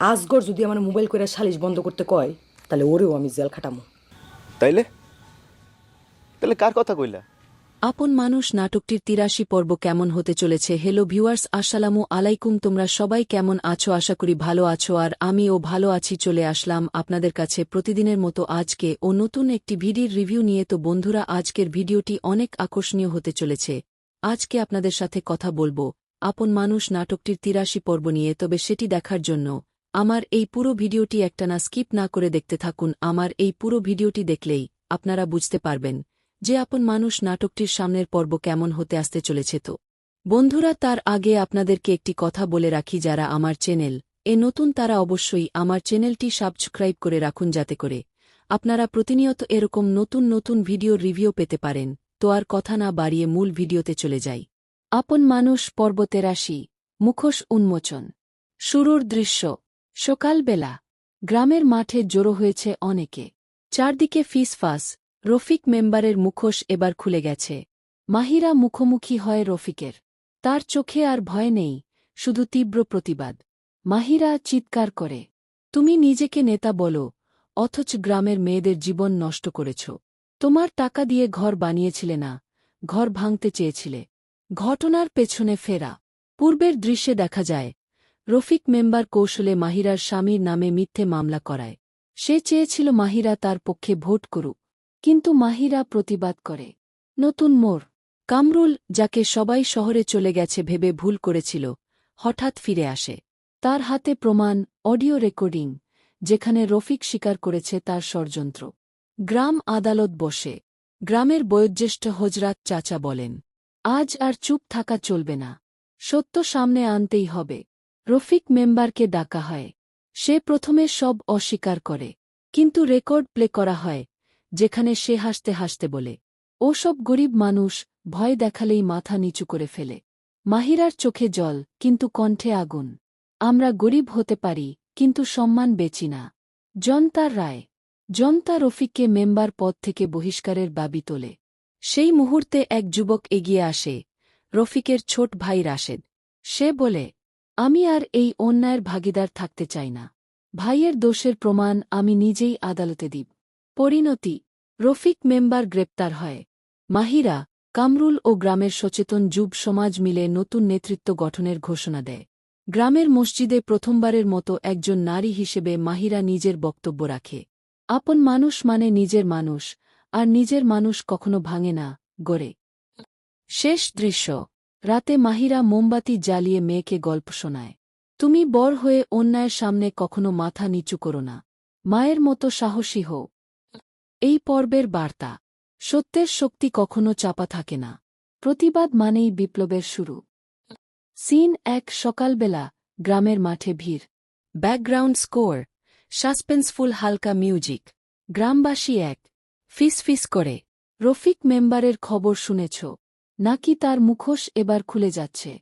আজগর যদি আমার মোবাইল করে সালিশ বন্ধ করতে কয় তাহলে ওরেও আমি জেল খাটামো। তাইলে? তাহলে কার কথা কইলা? আপন মানুষ নাটকটির তিরাশি পর্ব কেমন হতে চলেছে? হেলো ভিউয়ার্স আসসালামু আলাইকুম। তোমরা সবাই কেমন আছো? আশা করি ভালো আছো। আর আমিও ভালো আছি চলে আসলাম আপনাদের কাছে প্রতিদিনের মতো আজকে ও নতুন একটি ভিডিওর রিভিউ নিয়ে। তো বন্ধুরা আজকের ভিডিওটি অনেক আকর্ষণীয় হতে চলেছে। আজকে আপনাদের সাথে কথা বলব। আপন মানুষ নাটকটির তিরাশি পর্ব নিয়ে তবে সেটি দেখার জন্য। আমার এই পুরো ভিডিওটি একটানা স্কিপ না করে দেখতে থাকুন। আমার এই পুরো ভিডিওটি দেখলেই আপনারা বুঝতে পারবেন যে আপন মানুষ নাটকটির সামনের পর্ব কেমন হতে আসতে চলেছে তো। বন্ধুরা, তার আগে আপনাদেরকে একটি কথা বলে রাখি যারা আমার চ্যানেল। এ নতুন তারা অবশ্যই আমার চ্যানেলটি সাবস্ক্রাইব করে রাখুন যাতে করে আপনারা প্রতিনিয়ত এরকম নতুন নতুন ভিডিও রিভিউ পেতে পারেন। তো আর কথা না বাড়িয়ে মূল ভিডিওতে চলে যাই। আপন মানুষ পর্ব তেরাশি মুখোশ উন্মোচন। শুরুর দৃশ্য। সকালবেলা গ্রামের মাঠে জড়ো হয়েছে অনেকে। চারদিকে ফিসফাস, রফিক মেম্বারের মুখোশ এবার খুলে গেছে। মাহিরা মুখোমুখি হয় রফিকের। তার চোখে আর ভয় নেই, শুধু তীব্র প্রতিবাদ। মাহিরা চিৎকার করে, তুমি নিজেকে নেতা বলো, অথচ গ্রামের মেয়েদের জীবন নষ্ট করেছ। তোমার টাকা দিয়ে ঘর বানিয়েছিলে না, ঘর ভাঙতে চেয়েছিলে। ঘটনার পেছনে ফেরা। পূর্বের দৃশ্যে দেখা যায় রফিক মেম্বার কৌশলে মাহিরার স্বামীর নামে মিথ্যে মামলা করায়। সে চেয়েছিল মাহিরা তার পক্ষে ভোট করুক, কিন্তু মাহিরা প্রতিবাদ করে। নতুন মোর কামরুল, যাকে সবাই শহরে চলে গেছে ভেবে ভুল করেছিল, হঠাৎ ফিরে আসে। তার হাতে প্রমাণ, অডিও রেকর্ডিং, যেখানে রফিক স্বীকার করেছে তার ষড়যন্ত্র। গ্রাম আদালত বসে, গ্রামের বয়োজ্যেষ্ঠ হজরাত চাচা বলেন, আজ আর চুপ থাকা চলবে না। সত্য সামনে আনতেই হবে। রফিক মেম্বারকে ডাকা হয়। সে প্রথমে সব অস্বীকার করে, কিন্তু রেকর্ড প্লে করা হয়, যেখানে সে হাসতে হাসতে বলে ও সব গরিব মানুষ, ভয় দেখালেই মাথা নিচু করে ফেলে। মাহিরার চোখে জল, কিন্তু কণ্ঠে আগুন। আমরা গরিব হতে পারি, কিন্তু সম্মান বেচি না। জনতার রায়। জনতা রফিককে মেম্বার পদ থেকে বহিষ্কারের দাবি তোলে। সেই মুহূর্তে এক যুবক এগিয়ে আসে, রফিকের ছোট ভাই রাশেদ। সে বলে আমি আর এই অন্যায়ের ভাগিদার থাকতে চাই না। ভাইয়ের দোষের প্রমাণ আমি নিজেই আদালতে দিব। পরিণতি, রফিক মেম্বার গ্রেপ্তার হয়। মাহিরা, কামরুল ও গ্রামের সচেতন যুব সমাজ মিলে নতুন নেতৃত্ব গঠনের ঘোষণা দেয়। গ্রামের মসজিদে প্রথমবারের মতো একজন নারী হিসেবে মাহিরা নিজের বক্তব্য রাখে। আপন মানুষ মানে নিজের মানুষ, আর নিজের মানুষ কখনো ভাঙে না, গড়ে। শেষ দৃশ্য। রাতে মাহিরা মোমবাতি জ্বালিয়ে মেয়েকে গল্প শোনায়। তুমি বর হয়ে অন্যায়ের সামনে কখনো মাথা নিচু করো না। মায়ের মতো সাহসী হও। এই পর্বের বার্তা। সত্যের শক্তি কখনো চাপা থাকে না। প্রতিবাদ মানেই বিপ্লবের শুরু। সিন এক সকালবেলা গ্রামের মাঠে ভিড়। Background score. সাসপেন্সফুল হালকা মিউজিক। গ্রামবাসী এক। ফিস ফিস করে। রফিক মেম্বারের খবর শুনেছ। নাকি তার মুখোশ এবার খুলে যাচ্ছে।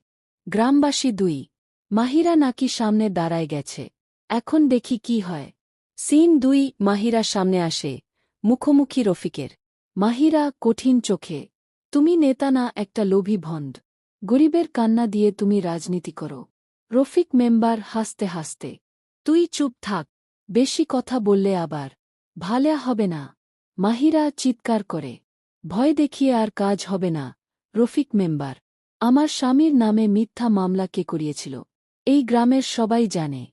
গ্রামবাসী দুই, মাহিরা নাকি সামনে দাঁড়ায় গেছে। এখন দেখি কি হয়। সিন দুই, মাহিরা সামনে আসে। মুখোমুখি রফিকের। মাহিরা কঠিন চোখে। তুমি নেতা না, একটা লোভী ভণ্ড। গরিবের কান্না দিয়ে তুমি রাজনীতি করো। রফিক মেম্বার হাসতে হাসতে। তুই চুপ থাক। বেশি কথা বললে আবার। ভালে হবে না। মাহিরা চিৎকার করে। ভয় দেখিয়ে আর কাজ হবে না। রফিক মেম্বার। আমার স্বামীর নামে মিথ্যা মামলা কে করিয়েছিল? এই গ্রামের সবাই জানে।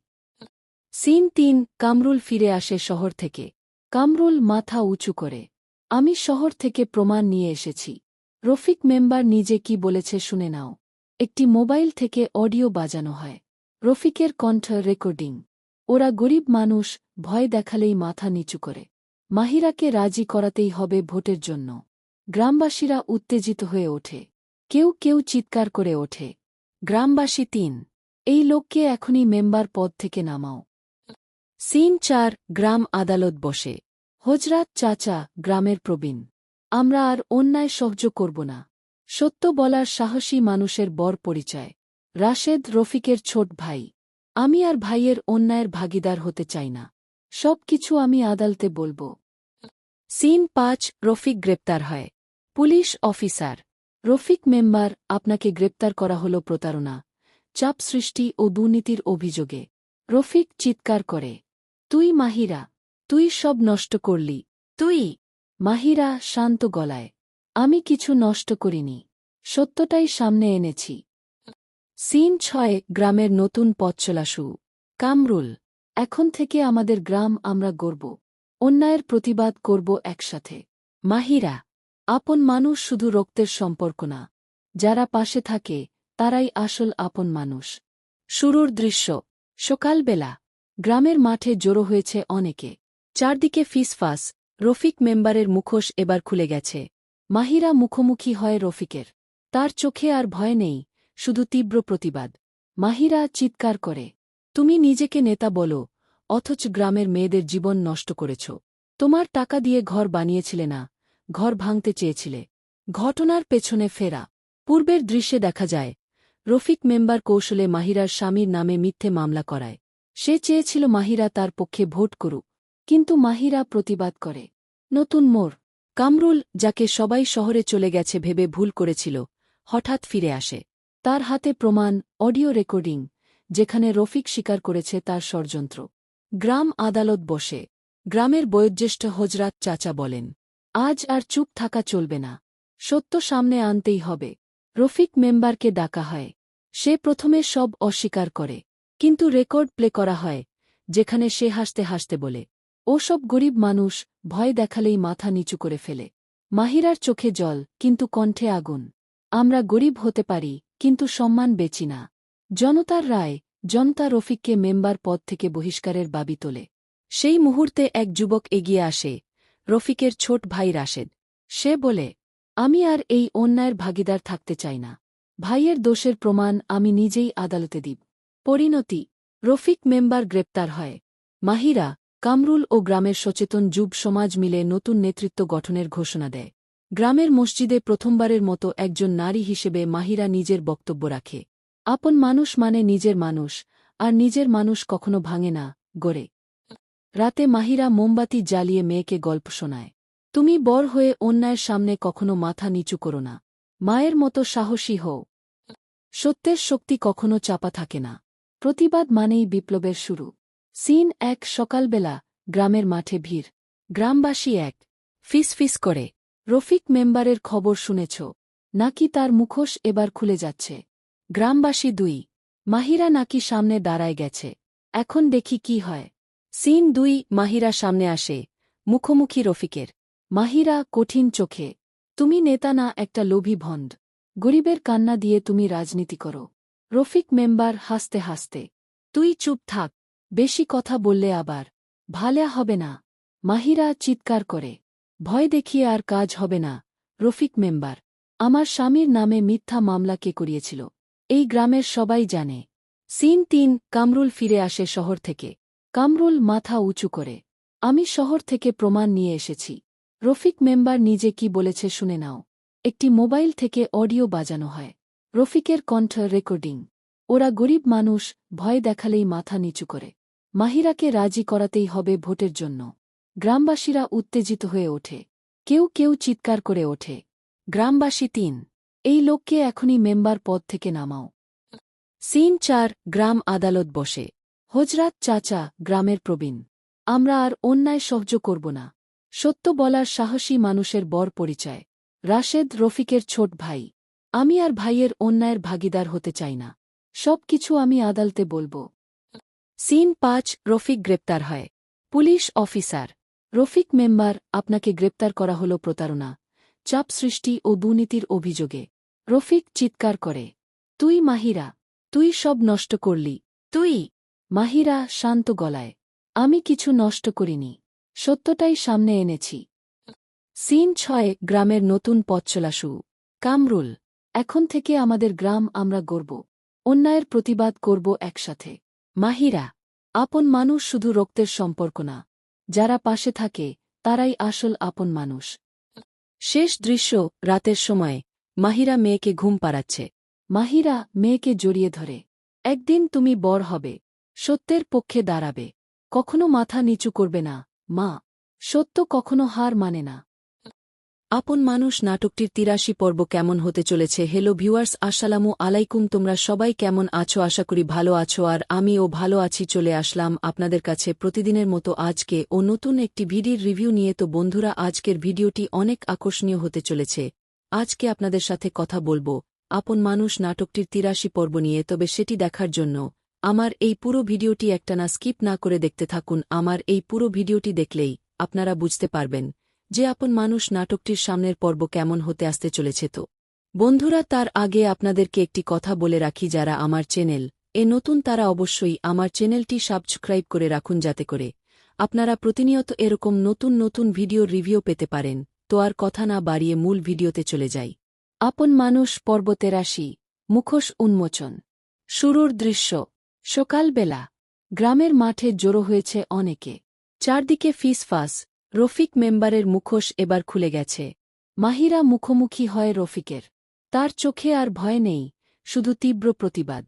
সিন তিন, কামরুল ফিরে আসে শহর থেকে। কামরুল মাথা উঁচু করে। আমি শহর থেকে প্রমাণ নিয়ে এসেছি। রফিক মেম্বার নিজে কি বলেছে শুনে নাও। একটি মোবাইল থেকে অডিও বাজানো হয়। রফিকের কণ্ঠ রেকর্ডিং। ওরা গরিব মানুষ, ভয় দেখালেই মাথা নিচু করে। মাহিরাকে রাজি করাতেই হবে ভোটের জন্য। গ্রামবাসীরা উত্তেজিত হয়ে ওঠে। কেউ কেউ চিৎকার করে ওঠে। গ্রামবাসী তিন, এই লোককে এখনই মেম্বার পদ থেকে নামাও। সিন চার, গ্রাম আদালত বসে। হজরাত চাচা, গ্রামের প্রবীণ, আমরা আর অন্যায় সহ্য করব না। সত্য বলার সাহসী মানুষের বর পরিচয়। রাশেদ রফিকের ছোট ভাই। আমি আর ভাইয়ের অন্যায়ের ভাগিদার হতে চাই না। সব কিছু আমি আদালতে বলব। সিন পাঁচ, রফিক গ্রেপ্তার হয়। পুলিশ অফিসার, রফিক মেম্বার আপনাকে গ্রেপ্তার করা হল প্রতারণা, চাপ সৃষ্টি ও দুর্নীতির অভিযোগে। রফিক চিৎকার করে, তুই মাহিরা, তুই সব নষ্ট করলি, তুই? মাহিরা শান্ত গলায়, আমি কিছু নষ্ট করিনি, সত্যটাই সামনে এনেছি। সিন ছয় গ্রামের নতুন পথ চলা শুরু। কামরুল, এখন থেকে আমাদের গ্রাম আমরা গর্ব অন্যায়ের প্রতিবাদ করব একসাথে। মাহিরা আপন মানুষ শুধু রক্তের সম্পর্ক না, যারা পাশে থাকে, তারাই আসল আপন মানুষ। শুরুর দৃশ্য, সকালবেলা, গ্রামের মাঠে জড়ো হয়েছে অনেকে। চারদিকে ফিসফাস, রফিক মেম্বারের মুখোশ এবার খুলে গেছে। মাহিরা মুখোমুখি হয় রফিকের। তার চোখে আর ভয় নেই, শুধু তীব্র প্রতিবাদ। মাহিরা চিৎকার করে, তুমি নিজেকে নেতা বলো, অথচ গ্রামের মেয়েদের জীবন নষ্ট করেছ। তোমার টাকা দিয়ে ঘর বানিয়েছিলে না ঘর ভাঙতে চেয়েছিলে। ঘটনার পেছনে ফেরা। পূর্বের দৃশ্যে দেখা যায়, রফিক মেম্বার কৌশলে মাহিরার স্বামীর নামে মিথ্যে মামলা করায়। সে চেয়েছিল মাহিরা তার পক্ষে ভোট করুক, কিন্তু মাহিরা প্রতিবাদ করে। নতুন মোর কামরুল, যাকে সবাই শহরে চলে গেছে ভেবে ভুল করেছিল, হঠাৎ ফিরে আসে। তার হাতে প্রমাণ, অডিও রেকর্ডিং, যেখানে রফিক স্বীকার করেছে তার ষড়যন্ত্র। গ্রাম আদালত বসে। গ্রামের বয়োজ্যেষ্ঠ হজরাত চাচা বলেন আজ আর চুপ থাকা চলবে না। সত্য সামনে আনতেই হবে। রফিক মেম্বারকে ডাকা হয়। সে প্রথমে সব অস্বীকার করে। কিন্তু রেকর্ড প্লে করা হয়, যেখানে সে হাসতে হাসতে বলে, ও সব গরিব মানুষ, ভয় দেখালেই মাথা নিচু করে ফেলে। মাহিরার চোখে জল, কিন্তু কণ্ঠে আগুন। আমরা গরিব হতে পারি, কিন্তু সম্মান বেচি না। জনতার রায়, জনতা রফিককে মেম্বার পদ থেকে বহিষ্কারের বাবি তোলে। সেই মুহূর্তে এক যুবক এগিয়ে আসে রফিকের ছোট ভাই রাশেদ। সে বলে, আমি আর এই অন্যায়ের ভাগিদার থাকতে চাই না। ভাইয়ের দোষের প্রমাণ আমি নিজেই আদালতে দিব। পরিণতি, রফিক মেম্বার গ্রেপ্তার হয়। মাহিরা, কামরুল ও গ্রামের সচেতন যুব সমাজ মিলে নতুন নেতৃত্ব গঠনের ঘোষণা দেয়। গ্রামের মসজিদে প্রথমবারের মতো একজন নারী হিসেবে মাহিরা নিজের বক্তব্য রাখে। আপন মানুষ মানে নিজের মানুষ, আর নিজের মানুষ কখনো ভাঙে না, গড়ে। রাতে মাহিরা মোমবাতি জ্বালিয়ে মেয়েকে গল্প শোনায়। তুমি বর হয়ে অন্যায়ের সামনে কখনো মাথা নিচু করো না। মায়ের মতো সাহসী হও। সত্যের শক্তি কখনো চাপা থাকে না। প্রতিবাদ মানেই বিপ্লবের শুরু। সিন এক সকালবেলা, গ্রামের মাঠে ভিড়। গ্রামবাসী এক। ফিস ফিস করে। রফিক মেম্বারের খবর শুনেছ। নাকি তার মুখোশ এবার খুলে যাচ্ছে। গ্রামবাসী দুই। মাহিরা নাকি সামনে দাঁড়ায় গেছে। এখন দেখি কি হয়। সিন দুই, মাহিরা সামনে আসে। মুখোমুখি রফিকের। মাহিরা, কঠিন চোখে। তুমি নেতা না, একটা লোভী ভণ্ড। গরিবের কান্না দিয়ে তুমি রাজনীতি করো। রফিক মেম্বার হাসতে হাসতে। তুই চুপ থাক। বেশি কথা বললে আবার। ভালে হবে না। মাহিরা চিৎকার করে। ভয় দেখিয়ে আর কাজ হবে না। রফিক মেম্বার। আমার স্বামীর নামে মিথ্যা মামলা কে করিয়েছিল? এই গ্রামের সবাই জানে। সিন তিন, কামরুল ফিরে আসে শহর থেকে। কামরুল মাথা উঁচু করে, আমি শহর থেকে প্রমাণ নিয়ে এসেছি। রফিক মেম্বার নিজে কি বলেছে শুনে নাও। একটি মোবাইল থেকে অডিও বাজানো হয়। রফিকের কণ্ঠ রেকর্ডিং। ওরা গরিব মানুষ, ভয় দেখালেই মাথা নিচু করে। মাহিরাকে রাজি করাতেই হবে ভোটের জন্য। গ্রামবাসীরা উত্তেজিত হয়ে ওঠে। কেউ কেউ চিৎকার করে ওঠে। গ্রামবাসী তিন, এই লোককে এখনই মেম্বার পদ থেকে নামাও। সিন চার, গ্রাম আদালত বসে। হজরাত চাচা, গ্রামের প্রবীণ। আমরা আর অন্যায় সহ্য করব না। সত্য বলার সাহসী মানুষের বর পরিচয়। রাশেদ রফিকের ছোট ভাই। আমি আর ভাইয়ের অন্যায়ের ভাগিদার হতে চাই না। সব কিছু আমি আদালতে বলব। সিন পাঁচ, রফিক গ্রেপ্তার হয়। Police officer. রফিক মেম্বার, আপনাকে গ্রেপ্তার করা হল প্রতারণা, চাপ সৃষ্টি ও দুর্নীতির অভিযোগে। রফিক চিৎকার করে। তুই মাহিরা, তুই সব নষ্ট করলি। তুই মাহিরা শান্ত গলায়, আমি কিছু নষ্ট করিনি, সত্যটাই সামনে এনেছি। সিন ছয় গ্রামের নতুন পথ চলা শুরু। কামরুল, এখন থেকে আমাদের গ্রাম আমরা গর্ব অন্যায়ের প্রতিবাদ করব একসাথে। মাহিরা, আপন মানুষ শুধু রক্তের সম্পর্ক না, যারা পাশে থাকে, তারাই আসল আপন মানুষ। শেষ দৃশ্য রাতের সময়, মাহিরা মেয়েকে ঘুম পাড়াচ্ছে। মাহিরা মেয়েকে জড়িয়ে ধরে, একদিন তুমি বর হবে সত্যের পক্ষে দাঁড়াবে। কখনো মাথা নিচু করবে না। মা, সত্য কখনো হার মানে না। আপন মানুষ, নাটকটির তিরাশি পর্ব কেমন হতে চলেছে? হেলো ভিউয়ার্স আসসালামু আলাইকুম। তোমরা সবাই কেমন আছো? আশা করি ভালো আছো। আর আমিও ভালো আছি, চলে আসলাম আপনাদের কাছে প্রতিদিনের মতো আজকে ও নতুন একটি ভিডিওর রিভিউ নিয়ে। তো বন্ধুরা, আজকের ভিডিওটি অনেক আকর্ষণীয় হতে চলেছে। আজকে আপনাদের সাথে কথা বলব। আপন মানুষ, নাটকটির তিরাশি পর্ব নিয়ে, তবে সেটি দেখার জন্য। আমার এই পুরো ভিডিওটি একটানা স্কিপ না করে দেখতে থাকুন। আমার এই পুরো ভিডিওটি দেখলেই আপনারা বুঝতে পারবেন যে আপন মানুষ নাটকটির সামনের পর্ব কেমন হতে আসতে চলেছে তো। বন্ধুরা, তার আগে আপনাদেরকে একটি কথা বলে রাখি যারা আমার চ্যানেল এ নতুন, তারা অবশ্যই আমার চ্যানেলটি সাবস্ক্রাইব করে রাখুন যাতে করে আপনারা প্রতিনিয়ত এরকম নতুন নতুন ভিডিও রিভিউ পেতে পারেন। তো আর কথা না বাড়িয়ে মূল ভিডিওতে চলে যাই। আপন মানুষ পর্ব তেরাশি মুখোশ উন্মোচন। শুরুর দৃশ্য। সকালবেলা গ্রামের মাঠে জড়ো হয়েছে অনেকে। চারদিকে ফিসফাস, রফিক মেম্বারের মুখোশ এবার খুলে গেছে। মাহিরা মুখোমুখি হয় রফিকের। তার চোখে আর ভয় নেই, শুধু তীব্র প্রতিবাদ।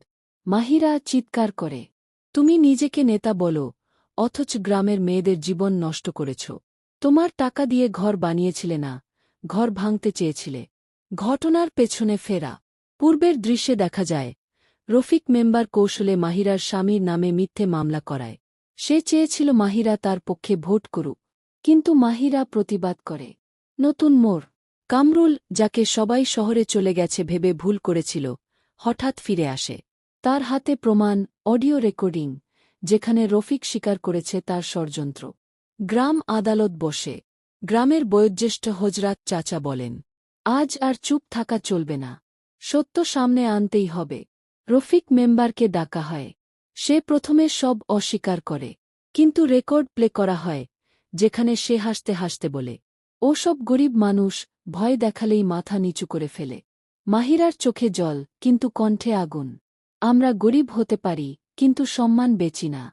মাহিরা চিৎকার করে, তুমি নিজেকে নেতা বলো, অথচ গ্রামের মেয়েদের জীবন নষ্ট করেছ। তোমার টাকা দিয়ে ঘর বানিয়েছিলে না, ঘর ভাঙতে চেয়েছিলে। ঘটনার পেছনে ফেরা। পূর্বের দৃশ্যে দেখা যায় রফিক মেম্বার কৌশলে মাহিরার স্বামীর নামে মিথ্যে মামলা করায়। সে চেয়েছিল মাহিরা তার পক্ষে ভোট করুক, কিন্তু মাহিরা প্রতিবাদ করে। নতুন মোর কামরুল, যাকে সবাই শহরে চলে গেছে ভেবে ভুল করেছিল, হঠাৎ ফিরে আসে। তার হাতে প্রমাণ, অডিও রেকর্ডিং, যেখানে রফিক স্বীকার করেছে তার ষড়যন্ত্র। গ্রাম আদালত বসে, গ্রামের বয়োজ্যেষ্ঠ হজরাত চাচা বলেন, আজ আর চুপ থাকা চলবে না। সত্য সামনে আনতেই হবে। রফিক মেম্বারকে ডাকা হয়। সে প্রথমে সব অস্বীকার করে, কিন্তু রেকর্ড প্লে করা হয়, যেখানে সে হাসতে হাসতে বলে, ও সব গরিব মানুষ, ভয় দেখালেই মাথা নিচু করে ফেলে। মাহিরার চোখে জল, কিন্তু কণ্ঠে আগুন। আমরা গরিব হতে পারি, কিন্তু সম্মান বেচি না।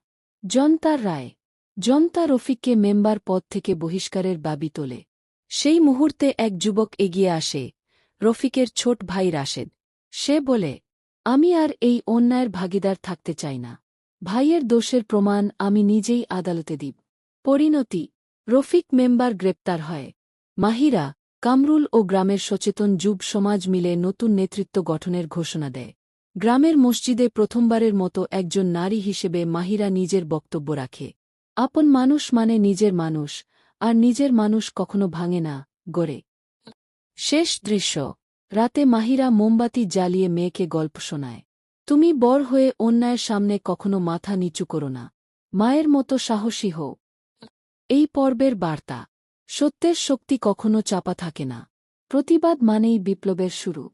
জনতার রায়। জনতা রফিককে মেম্বার পদ থেকে বহিষ্কারের দাবি তোলে। সেই মুহূর্তে এক যুবক এগিয়ে আসে, রফিকের ছোট ভাই রাশেদ। সে বলে আমি আর এই অন্যায়ের ভাগিদার থাকতে চাই না। ভাইয়ের দোষের প্রমাণ আমি নিজেই আদালতে দিব। পরিণতি, রফিক মেম্বার গ্রেপ্তার হয়। মাহিরা, কামরুল ও গ্রামের সচেতন যুব সমাজ মিলে নতুন নেতৃত্ব গঠনের ঘোষণা দেয়। গ্রামের মসজিদে প্রথমবারের মতো একজন নারী হিসেবে মাহিরা নিজের বক্তব্য রাখে। আপন মানুষ মানে নিজের মানুষ, আর নিজের মানুষ কখনো ভাঙে না, গড়ে। শেষ দৃশ্য। রাতে মাহিরা মোমবাতি জ্বালিয়ে মেয়েকে গল্প শোনায়। তুমি বর হয়ে অন্যায়ের সামনে কখনো মাথা নিচু করো না। মায়ের মতো সাহসী হও। এই পর্বের বার্তা। সত্যের শক্তি কখনো চাপা থাকে না। প্রতিবাদ মানেই বিপ্লবের শুরু।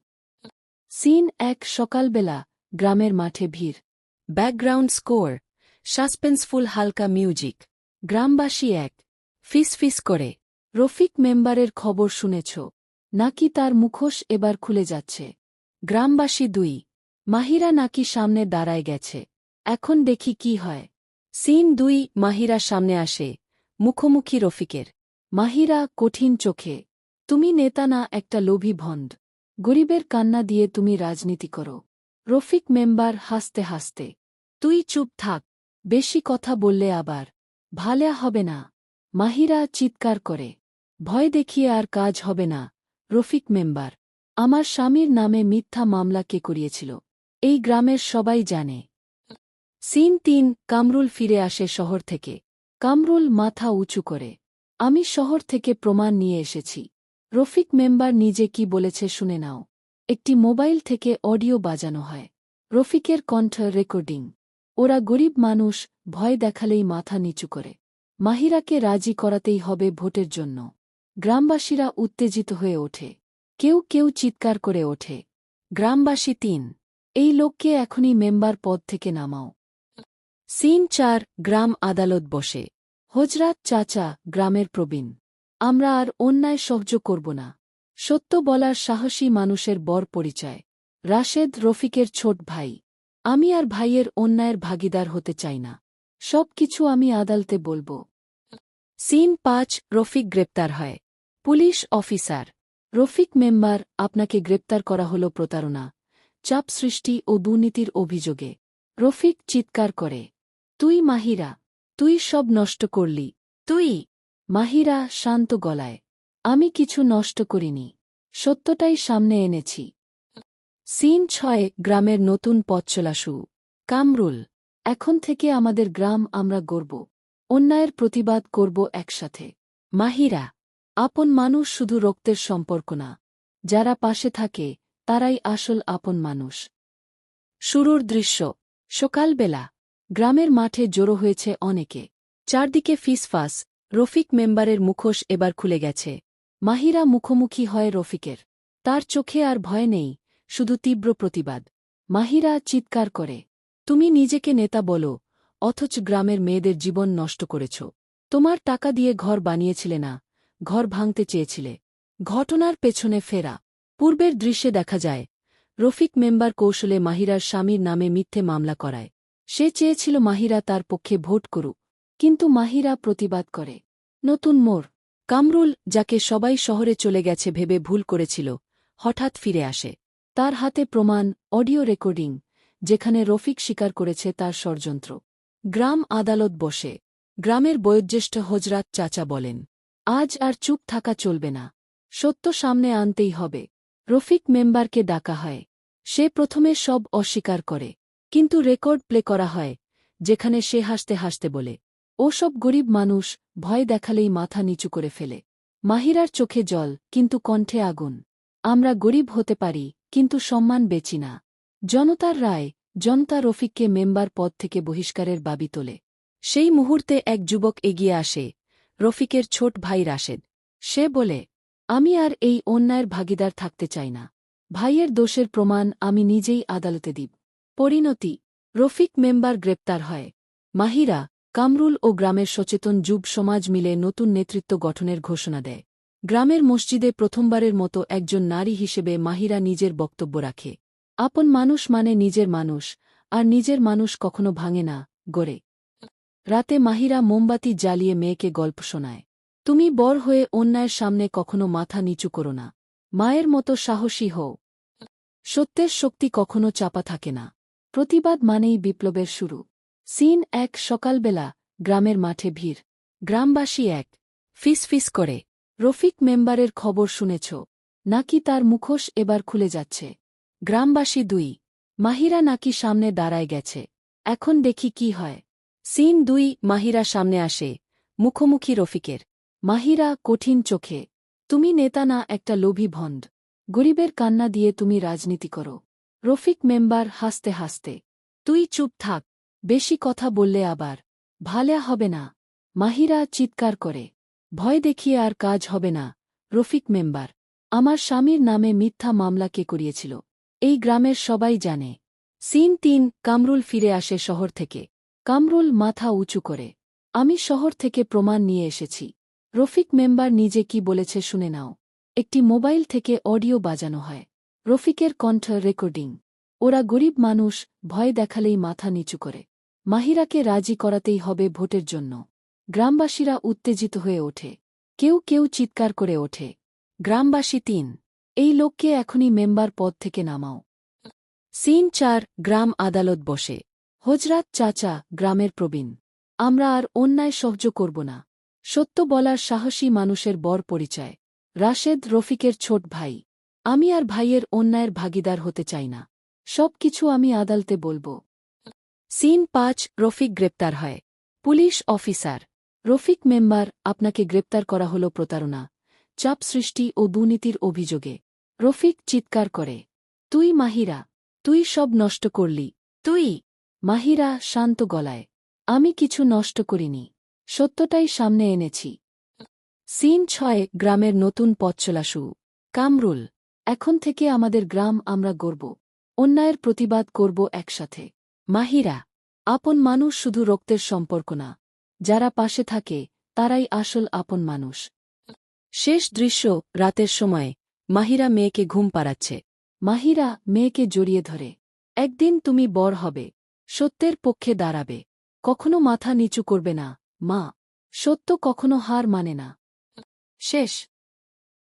সিন এক সকালবেলা, গ্রামের মাঠে ভিড়। ব্যাকগ্রাউন্ড স্কোর, সাসপেন্সফুল হালকা মিউজিক। গ্রামবাসী এক। ফিস ফিস করে। রফিক মেম্বারের খবর শুনেছ। নাকি তার মুখোশ এবার খুলে যাচ্ছে। গ্রামবাসী দুই, মাহিরা নাকি সামনে দাঁড়ায় গেছে। এখন দেখি কি হয়। সিন দুই, মাহিরা সামনে আসে। মুখোমুখি রফিকের। মাহিরা কঠিন চোখে। তুমি নেতা না একটা লোভী ভণ্ড। গরিবের কান্না দিয়ে তুমি রাজনীতি করো। রফিক মেম্বার হাসতে হাসতে। তুই চুপ থাক। বেশি কথা বললে আবার। ভালে হবে না। মাহিরা চিৎকার করে। ভয় দেখিয়ে আর কাজ হবে না। রফিক মেম্বার, আমার স্বামীর নামে মিথ্যা মামলা কে করিয়েছিল? এই গ্রামের সবাই জানে। সিন তিন, কামরুল ফিরে আসে শহর থেকে। কামরুল মাথা উঁচু করে। আমি শহর থেকে প্রমাণ নিয়ে এসেছি। রফিক মেম্বার নিজে কি বলেছে শুনে নাও। একটি মোবাইল থেকে অডিও বাজানো হয়। রফিকের কণ্ঠ রেকর্ডিং। ওরা গরিব মানুষ, ভয় দেখালেই মাথা নিচু করে। মাহিরাকে রাজি করাতেই হবে ভোটের জন্য। গ্রামবাসীরা উত্তেজিত হয়ে ওঠে। কেউ কেউ চিৎকার করে ওঠে। গ্রামবাসী তিন, এই লোককে এখনই মেম্বার পদ থেকে নামাও। সিন চার, গ্রাম আদালত বসে। হজরাত চাচা, গ্রামের প্রবীণ। আমরা আর অন্যায় সহ্য করব না। সত্য বলার সাহসী মানুষের বর পরিচয়। রাশেদ রফিকের ছোট ভাই। আমি আর ভাইয়ের অন্যায়ের ভাগিদার হতে চাই না। সব কিছু আমি আদালতে বলব। সিন পাঁচ, রফিক গ্রেপ্তার হয়। পুলিশ অফিসার, রফিক মেম্বার আপনাকে গ্রেপ্তার করা হল প্রতারণা, চাপ সৃষ্টি ও দুর্নীতির অভিযোগে। রফিক চিৎকার করে, তুই মাহিরা, তুই সব নষ্ট করলি, তুই, মাহিরা শান্ত গলায়, আমি কিছু নষ্ট করিনি, সত্যটাই সামনে এনেছি। সিন ছয় গ্রামের নতুন পথ কামরুল, এখন থেকে আমাদের গ্রাম আমরা গর্ব অন্যায়ের প্রতিবাদ করব একসাথে। মাহিরা আপন মানুষ শুধু রক্তের সম্পর্ক না, যারা পাশে থাকে, তারাই আসল আপন মানুষ। শুরুর দৃশ্য, সকালবেলা, গ্রামের মাঠে জড়ো হয়েছে অনেকে। চারদিকে ফিসফাস, রফিক মেম্বারের মুখোশ এবার খুলে গেছে। মাহিরা মুখোমুখি হয় রফিকের। তার চোখে আর ভয় নেই, শুধু তীব্র প্রতিবাদ। মাহিরা চিৎকার করে, তুমি নিজেকে নেতা বলো, অথচ গ্রামের মেয়েদের জীবন নষ্ট করেছ। তোমার টাকা দিয়ে ঘর বানিয়েছিলে না ঘর ভাঙতে চেয়েছিলে। ঘটনার পেছনে ফেরা। পূর্বের দৃশ্যে দেখা যায়, রফিক মেম্বার কৌশলে মাহিরার স্বামীর নামে মিথ্যে মামলা করায়। সে চেয়েছিল মাহিরা তার পক্ষে ভোট করুক, কিন্তু মাহিরা প্রতিবাদ করে। নতুন মোর কামরুল, যাকে সবাই শহরে চলে গেছে ভেবে ভুল করেছিল, হঠাৎ ফিরে আসে। তার হাতে প্রমাণ, অডিও রেকর্ডিং, যেখানে রফিক স্বীকার করেছে তার ষড়যন্ত্র। গ্রাম আদালত বসে। গ্রামের বয়োজ্যেষ্ঠ হজরাত চাচা বলেন আজ আর চুপ থাকা চলবে না। সত্য সামনে আনতেই হবে। রফিক মেম্বারকে ডাকা হয়। সে প্রথমে সব অস্বীকার করে। কিন্তু রেকর্ড প্লে করা হয়, যেখানে সে হাসতে হাসতে বলে, ও সব গরিব মানুষ, ভয় দেখালেই মাথা নিচু করে ফেলে। মাহিরার চোখে জল, কিন্তু কণ্ঠে আগুন। আমরা গরিব হতে পারি, কিন্তু সম্মান বেচি না। জনতার রায়, জনতা রফিককে মেম্বার পদ থেকে বহিষ্কারের বাবি তোলে। সেই মুহূর্তে এক যুবক এগিয়ে আসে রফিকের ছোট ভাই রাশেদ। সে বলে, আমি আর এই অন্যায়ের ভাগিদার থাকতে চাই না। ভাইয়ের দোষের প্রমাণ আমি নিজেই আদালতে দিব। পরিণতি, রফিক মেম্বার গ্রেপ্তার হয়। মাহিরা, কামরুল ও গ্রামের সচেতন যুব সমাজ মিলে নতুন নেতৃত্ব গঠনের ঘোষণা দেয়। গ্রামের মসজিদে প্রথমবারের মতো একজন নারী হিসেবে মাহিরা নিজের বক্তব্য রাখে। আপন মানুষ মানে নিজের মানুষ, আর নিজের মানুষ কখনো ভাঙে না, গড়ে। রাতে মাহিরা মোমবাতি জ্বালিয়ে মেয়েকে গল্প শোনায়। তুমি বর হয়ে অন্যায়ের সামনে কখনো মাথা নিচু করো না। মায়ের মতো সাহসী হও। সত্যের শক্তি কখনো চাপা থাকে না। প্রতিবাদ মানেই বিপ্লবের শুরু। সিন এক সকালবেলা, গ্রামের মাঠে ভিড়। গ্রামবাসী এক। ফিস ফিস করে। রফিক মেম্বারের খবর শুনেছ। নাকি তার মুখোশ এবার খুলে যাচ্ছে। গ্রামবাসী দুই। মাহিরা নাকি সামনে দাঁড়ায় গেছে। এখন দেখি কি হয়। সিন দুই মাহিরা সামনে আসে, মুখোমুখি রফিকের। মাহিরা কঠিন চোখে, তুমি নেতা না একটা লোভী ভণ্ড। গরিবের কান্না দিয়ে তুমি রাজনীতি করো রফিক মেম্বার হাসতে হাসতে, তুই চুপ থাক, বেশি কথা বললে আবার, ভালে হবে না মাহিরা চিৎকার করে, ভয় দেখিয়ে আর কাজ হবে না রফিক মেম্বার, আমার স্বামীর নামে মিথ্যা মামলা কে করিয়েছিল? এই গ্রামের সবাই জানে সিন তিন, কামরুল ফিরে আসে শহর থেকে। কামরুল মাথা উঁচু করে, আমি শহর থেকে প্রমাণ নিয়ে এসেছি। রফিক মেম্বার নিজে কি বলেছে শুনে নাও। একটি মোবাইল থেকে অডিও বাজানো হয়। রফিকের কণ্ঠ রেকর্ডিং। ওরা গরিব মানুষ, ভয় দেখালেই মাথা নিচু করে। মাহিরাকে রাজি করাতেই হবে ভোটের জন্য। গ্রামবাসীরা উত্তেজিত হয়ে ওঠে। কেউ কেউ চিৎকার করে ওঠে। গ্রামবাসী তিন, এই লোককে এখনই মেম্বার পদ থেকে নামাও। সিন চার, গ্রাম আদালত বসে। হজরাত চাচা, গ্রামের প্রবীণ। আমরা আর অন্যায় সহ্য করব না। সত্য বলার সাহসী মানুষের বর পরিচয়। রাশেদ রফিকের ছোট ভাই। আমি আর ভাইয়ের অন্যায়ের ভাগিদার হতে চাই না। সব কিছু আমি আদালতে বলব। সিন পাঁচ, রফিক গ্রেপ্তার হয়। Police officer. রফিক মেম্বার, আপনাকে গ্রেপ্তার করা হল প্রতারণা, চাপ সৃষ্টি ও দুর্নীতির অভিযোগে। রফিক চিৎকার করে। তুই মাহিরা, তুই সব নষ্ট করলি। তুই মাহিরা শান্ত গলায়, আমি কিছু নষ্ট করিনি, সত্যটাই সামনে এনেছি। সিন ছয় গ্রামের নতুন পথ চলা শুরু। কামরুল, এখন থেকে আমাদের গ্রাম আমরা গর্ব অন্যায়ের প্রতিবাদ করব একসাথে। মাহিরা, আপন মানুষ শুধু রক্তের সম্পর্ক না, যারা পাশে থাকে, তারাই আসল আপন মানুষ। শেষ দৃশ্য রাতের সময়, মাহিরা মেয়েকে ঘুম পাড়াচ্ছে। মাহিরা মেয়েকে জড়িয়ে ধরে, একদিন তুমি বর হবে সত্যের পক্ষে দাঁড়াবে। কখনো মাথা নিচু করবে না। মা, সত্য কখনো হার মানে না। শেষ।